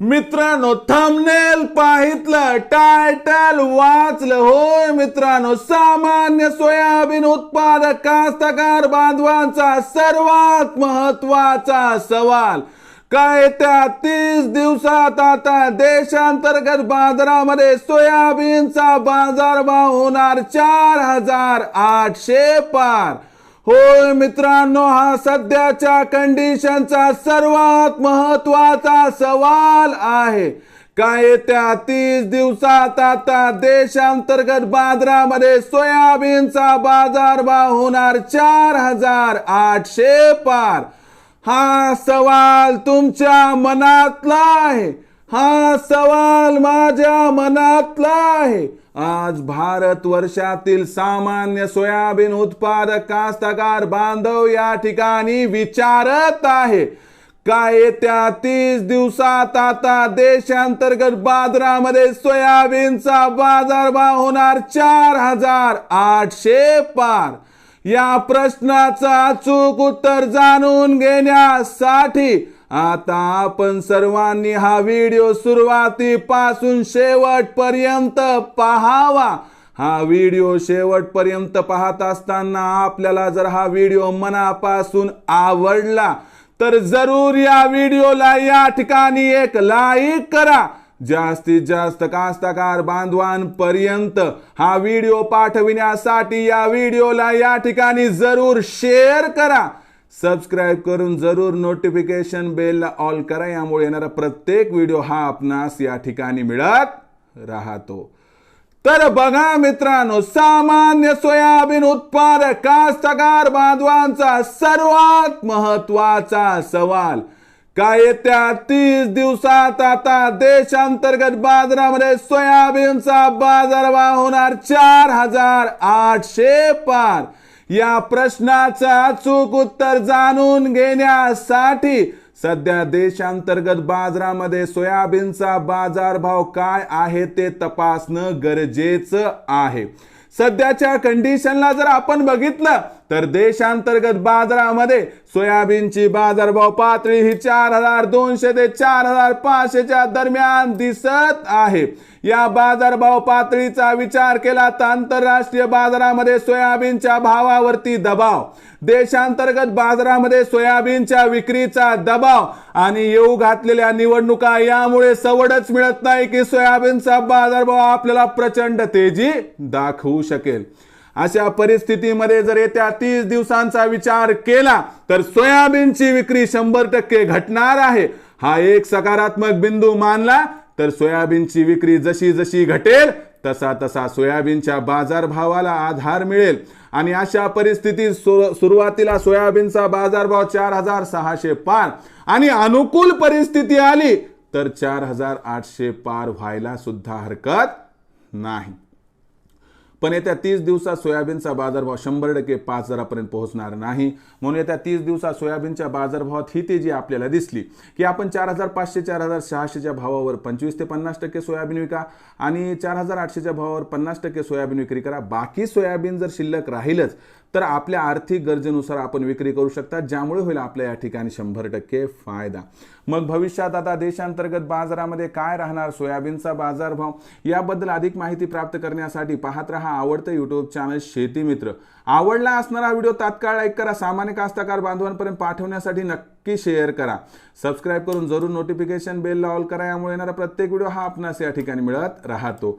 मित्रांनो thumbnail पाहितलं title वाचलं. होय मित्रांनो सामान्य सोयाबीन उत्पादक कास्तकार बांधवांचा सर्वात महत्त्वाचा सवाल. काय त्या तीस दिवसात आता देशांतर्गत बाजारामध्ये सोयाबीनचा बाजारभाव होणार चार हजार आठशे पार. होय मित्रांनो हा सध्याच्या कंडिशनचा सर्वात महत्त्वाचा सवाल आहे. काय त्या तीस दिवसात आता देशांतर्गत बाजारामध्ये सोयाबीनचा बाजारभाव होणार चार हजार आठशे पार? हा सवाल तुमच्या मनातला आहे. हा सवाल माझ्या मनातला आहे. आज भारत वर्षातील सामान्य सोयाबीन उत्पादक कास्तकार बांधव या ठिकाणी विचारत आहे. काय येत्या तीस दिवसात आता देशांतर्गत बाजारामध्ये सोयाबीनचा बाजारभाव होणार चार हजार आठशे पार? या प्रश्नाचं अचूक उत्तर जाणून घेण्यासाठी आता आपण सर्वांनी हा व्हिडिओ सुरुवातीपासून शेवटपर्यंत पाहावा. हा व्हिडिओ शेवटपर्यंत पाहत असताना आपल्याला जर हा व्हिडिओ मनापासून आवडला तर जरूर या व्हिडिओला या ठिकाणी एक लाईक करा. जास्तीत जास्त कास्तकार बांधवांपर्यंत हा व्हिडिओ पाठविण्यासाठी या व्हिडिओला या ठिकाणी जरूर शेअर करा. सबस्क्राईब करून जरूर नोटिफिकेशन बेलला ऑल करा. यामुळे येणारा प्रत्येक व्हिडिओ हा आपणास या ठिकाणी मिळत राहतो. तर बघा मित्रांनो सामान्य सोयाबीन उत्पादक कास्तकार बांधवांचा सर्वात महत्त्वाचा सवाल काय येत्या तीस दिवसात आता देशांतर्गत बाजारामध्ये सोयाबीनचा बाजारभाव होणार चार हजार आठशे पार. या प्रश्नाचं अचूक उत्तर जाणून घेण्यासाठी सध्या देशांतर्गत बाजारामध्ये सोयाबीनचा बाजारभाव काय आहे ते तपासणं गरजेचं आहे. सध्याच्या कंडिशनला जर आपण बघितलं तर देशांतर्गत बाजारामध्ये सोयाबीनची बाजारभाव पातळी ही चार हजार दोनशे ते चार हजार पाचशेच्या दरम्यान दिसत आहे. या बाजारभाव पातळीचा विचार केला तर आंतरराष्ट्रीय बाजारामध्ये सोयाबीनच्या भावावरती दबाव देशांतर्गत बाजारामध्ये सोयाबीनच्या विक्रीचा दबाव आणि येऊ घातलेल्या निवडणुका यामुळे सवडच मिळत नाही की सोयाबीनचा बाजारभाव आपल्याला प्रचंड तेजी दाखवू शकेल. अशा परिस्थितीमध्ये जर येत्या तीस दिवसांचा विचार केला तर सोयाबीनची विक्री शंभर टक्के घटणार आहे. हा एक सकारात्मक बिंदू मानला तर सोयाबीनची विक्री जशी जशी घटेल तसा तसा सोयाबीनच्या बाजारभावाला आधार मिळेल. आणि अशा परिस्थितीत सुरुवातीला सोयाबीनचा बाजारभाव चार हजार सहाशे पार. आणि अनुकूल परिस्थिती आली तर चार हजार आठशे पार व्हायला सुद्धा हरकत नाही. पण येत्या तीस दिवसात सोयाबीनचा बाजारभाव शंभर टक्के पाच हजारापर्यंत पोहोचणार नाही. म्हणून येत्या तीस दिवसात सोयाबीनच्या बाजारभावात ही तेजी आपल्याला दिसली की आपण चार हजार पाचशे चार हजार सहाशेच्या भावावर पंचवीस ते पन्नास टक्के सोयाबीन विका आणि चार हजार आठशेच्या भावावर पन्नास टक्के सोयाबीन विक्री करा. बाकी सोयाबीन जर शिल्लक राहीलच तर आपल्या आर्थिक गरजेनुसार आपण विक्री करू शकता ज्यामुळे होईल आपल्या या ठिकाणी शंभर टक्के फायदा. मग भविष्यात आता देशांतर्गत बाजारामध्ये काय राहणार? सोयाबीनचा बाजारभाव याबद्दल अधिक माहिती प्राप्त करण्यासाठी पाहत रहा आवडतं युट्यूब चॅनल शेतीमित्र आवडला असणारा व्हिडिओ तात्काळ लाईक करा सामान्य कास्तकार बांधवांपर्यंत पाठवण्यासाठी नक्की शेअर करा. सबस्क्राईब करून जरूर नोटिफिकेशन बेलला ऑल करा यामुळे येणारा प्रत्येक व्हिडिओ हा आपणास या ठिकाणी मिळत राहतो.